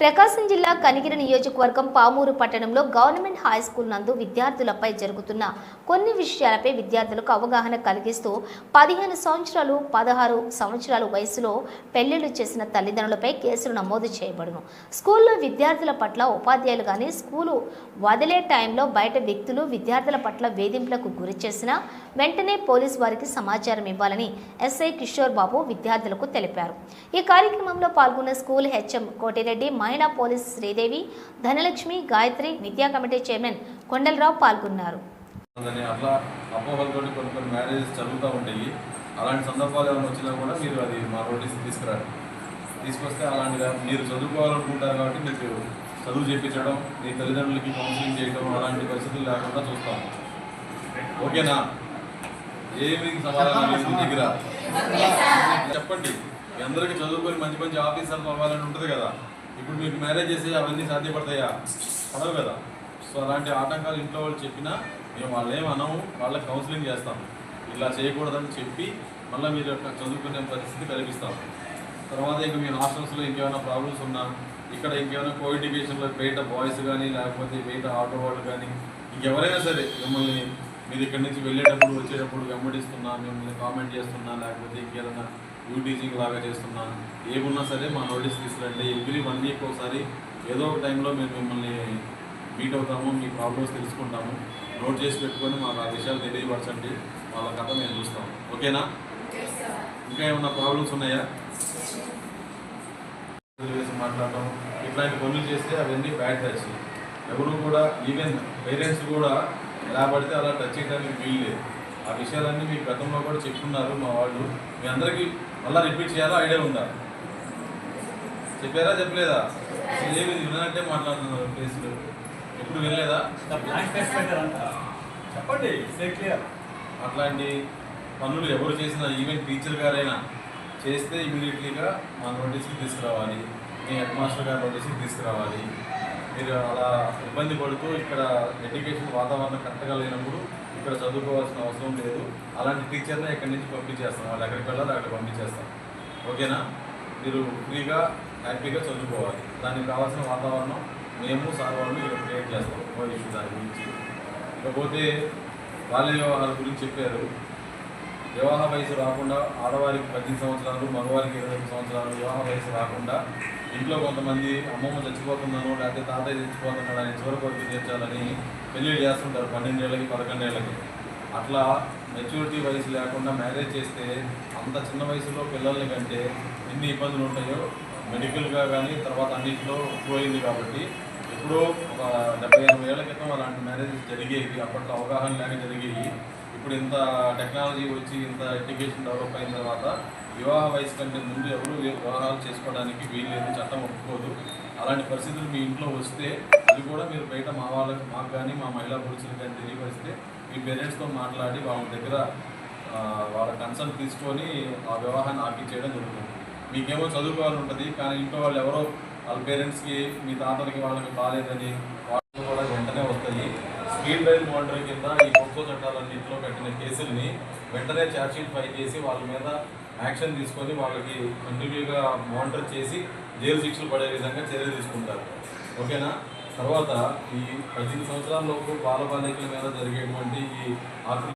ప్రకాశం జిల్లా కనిగిరి నియోజకవర్గం పామూరు పట్టణంలో గవర్నమెంట్ హై స్కూల్ నందు విద్యార్థులపై జరుగుతున్న కొన్ని విషయాలపై విద్యార్థులకు అవగాహన కలిగిస్తూ పదిహేను సంవత్సరాలు పదహారు సంవత్సరాల వయసులో పెళ్ళిళ్ళు చేసిన తల్లిదండ్రులపై కేసులు నమోదు చేయబడును. స్కూల్లో విద్యార్థుల పట్ల ఉపాధ్యాయులు కానీ స్కూలు వదిలే టైంలో బయట వ్యక్తులు విద్యార్థుల పట్ల వేధింపులకు గురి చేసినా వెంటనే పోలీసు వారికి సమాచారం ఇవ్వాలని ఎస్ఐ కిషోర్ బాబు విద్యార్థులకు తెలిపారు. ఈ కార్యక్రమంలో పాల్గొన్న స్కూల్ హెచ్ఎం కోటిరెడ్డి మహిళా పోలీస్ శ్రీదేవి ధనలక్ష్మి గాయత్రి విద్యా కమిటీ చైర్మన్ కొండలరావు పాల్గొన్నారు. అట్లా అపోహలతో కొన్ని కొన్ని మ్యారేజెస్ జరుగుతూ ఉంటాయి. అలాంటి సందర్భాలు ఏమైనా వచ్చినా కూడా మీరు అది మా నోటీస్ తీసుకురండి. తీసుకొస్తే అలాంటిగా మీరు చదువుకోవాలనుకుంటారు కాబట్టి మీకు చదువు చేయించడం మీ తల్లిదండ్రులకి కౌన్సిలింగ్ చేయడం అలాంటి పరిస్థితులు లేకుండా చూస్తాం. ఓకేనా? ఏమి సమాధానం లేదు మీ దగ్గర. చెప్పండి. మీ అందరికీ చదువుకొని మంచి మంచి ఆఫీసర్లు అవ్వాలని ఉంటుంది కదా. ఇప్పుడు మీకు మ్యారేజ్ చేసి అవన్నీ సాధ్యపడతాయా? పడవు కదా. సో అలాంటి ఆటంకాలు ఇంట్లో వాళ్ళు చెప్పినా మేము వాళ్ళు ఏం అనము వాళ్ళకి కౌన్సిలింగ్ చేస్తాం. ఇలా చేయకూడదని చెప్పి మళ్ళీ మీరు యొక్క చదువుకునే పరిస్థితి కల్పిస్తాం. తర్వాత ఇంకా మీ హాస్టల్స్లో ఇంకేమైనా ప్రాబ్లమ్స్ ఉన్నా ఇక్కడ ఇంకేమైనా కోఎడ్యుకేషన్లో బయట బాయ్స్ కానీ లేకపోతే బయట ఆటో వాళ్ళు కానీ ఇంకెవరైనా సరే మిమ్మల్ని మీరు ఇక్కడి నుంచి వెళ్ళేటప్పుడు వచ్చేటప్పుడు వెంబడిస్తున్నా మిమ్మల్ని కామెంట్ చేస్తున్నా లేకపోతే ఇంకేదైనా యూ టీచింగ్ లాగా చేస్తున్నా ఏమున్నా సరే మా నోటీస్ తీసుకురండి. ఎవ్రీ వన్ వీక్ ఒకసారి ఏదో ఒక టైంలో మేము మిమ్మల్ని మీట్ అవుతాము మీ ప్రాబ్లమ్స్ తెలుసుకుంటాము. నోట్ చేసి పెట్టుకొని మాకు ఆ విషయాలు తెలియపరచండి. వాళ్ళ కథ మేము చూస్తాం. ఓకేనా ఇంకా ఏమైనా ప్రాబ్లమ్స్ ఉన్నాయా? వేసి మాట్లాడటం ఇట్లాంటి పనులు చేస్తే అవన్నీ బ్యాడ్ టచ్ ఎవరు కూడా ఈవెన్ పేరెంట్స్ కూడా ఎలా పడితే అలా టచ్ చేయడానికి వీలు లేదు ఆ విషయాలన్నీ మీకు గతంలో కూడా చెప్పుకున్నారు మా వాళ్ళు. మీ అందరికీ మళ్ళీ రిపీట్ చేయాలా ఐడియా ఉందా? చెప్పారా చెప్పలేదా? ఏమి వినంటే మాట్లాడుతున్నారు కేసులు ఎప్పుడు వినలేదా? చెప్పండి అట్లాంటి పనులు ఎవరు చేసినా ఈవెన్ టీచర్ గారైనా చేస్తే ఇమీడియట్లీగా మా నోటీస్కి తీసుకురావాలి. మీ హెడ్ మాస్టర్ గారి నోటీస్కి తీసుకురావాలి. మీరు అలా ఇబ్బంది పడుతూ ఇక్కడ ఎడ్యుకేషన్ వాతావరణం కరెక్ట్గా లేనప్పుడు ఇక్కడ చదువుకోవాల్సిన అవసరం లేదు. అలాంటి టీచర్ని ఇక్కడి నుంచి పంపించేస్తాం? వాళ్ళు ఎక్కడికి వెళ్ళాలి అక్కడ పంపించేస్తాం. ఓకేనా? మీరు ఫ్రీగా హ్యాపీగా చదువుకోవాలి. దానికి కావాల్సిన వాతావరణం మేము సార్ వాళ్ళు ఇక్కడ క్రియేట్ చేస్తాం. ఓ ఇష్యూ దాని గురించి. ఇకపోతే బాల్య వివాహాల గురించి చెప్పారు. వివాహ వయసు రాకుండా ఆడవారికి పద్దెనిమిది సంవత్సరాలు మగవారికి ఇరవై ఐదు సంవత్సరాలు వివాహ వయసు రాకుండా ఇంట్లో కొంతమంది అమ్మమ్మ చచ్చిపోతున్నాను లేకపోతే తాతయ్య చచ్చిపోతున్నాడు అని చివరి కొరకు తీర్చాలని పెళ్ళిళ్ళు చేస్తుంటారు పన్నెండేళ్ళకి పదకొండేళ్ళకి. అట్లా మెచ్యూరిటీ వయసు లేకుండా మ్యారేజ్ చేస్తే అంత చిన్న వయసులో పిల్లల్ని కంటే ఎన్ని ఇబ్బందులు ఉంటాయో మెడికల్గా కానీ తర్వాత అన్నింటిలో పోయింది కాబట్టి ఎప్పుడో ఒక డెబ్బై ఎనభై ఏళ్ళ క్రితం అలాంటి మ్యారేజెస్ జరిగేవి అప్పట్లో అవగాహన లేక జరిగేవి. ఇప్పుడు ఇంత టెక్నాలజీ వచ్చి ఇంత ఎడ్యుకేషన్ డెవలప్ అయిన తర్వాత వివాహ వయసు కంటే ముందు ఎవరు వివాహాలు చేసుకోవడానికి వీల్లేదు చట్టం ఒప్పుకోదు. అలాంటి పరిస్థితులు మీ ఇంట్లో వస్తే అది కూడా మీరు బయట మా వాళ్ళకి మాకు కానీ మా మహిళా పురుషులకు కానీ తెలియపరిస్తే మీ పేరెంట్స్తో మాట్లాడి వాళ్ళ దగ్గర వాళ్ళ కన్సల్ట్ తీసుకొని ఆ వివాహాన్ని ఆపించేయడం జరుగుతుంది. మీకేమో చదువుకోవాలి ఉంటుంది కానీ ఇంట్లో వాళ్ళు ఎవరో వాళ్ళ పేరెంట్స్కి మీ తాతలకి వాళ్ళకి బాగాలేదని వాళ్ళు కూడా వెంటనే వస్తాయి స్పీడ్ రైల్ మోటర్ కింద ఈ పోక్సో చట్టాలన్నింటిలో పెట్టిన కేసుల్ని వెంటనే ఛార్జ్షీట్ ఫైల్ చేసి వాళ్ళ మీద యాక్షన్ తీసుకొని వాళ్ళకి కంటిన్యూగా మానిటర్ చేసి జైలు శిక్షలు పడే విధంగా చర్యలు తీసుకుంటారు. ఓకేనా? తర్వాత ఈ పద్దెనిమిది సంవత్సరాల లోపు బాల బాలికల మీద జరిగేటువంటి ఈ ఆకృతి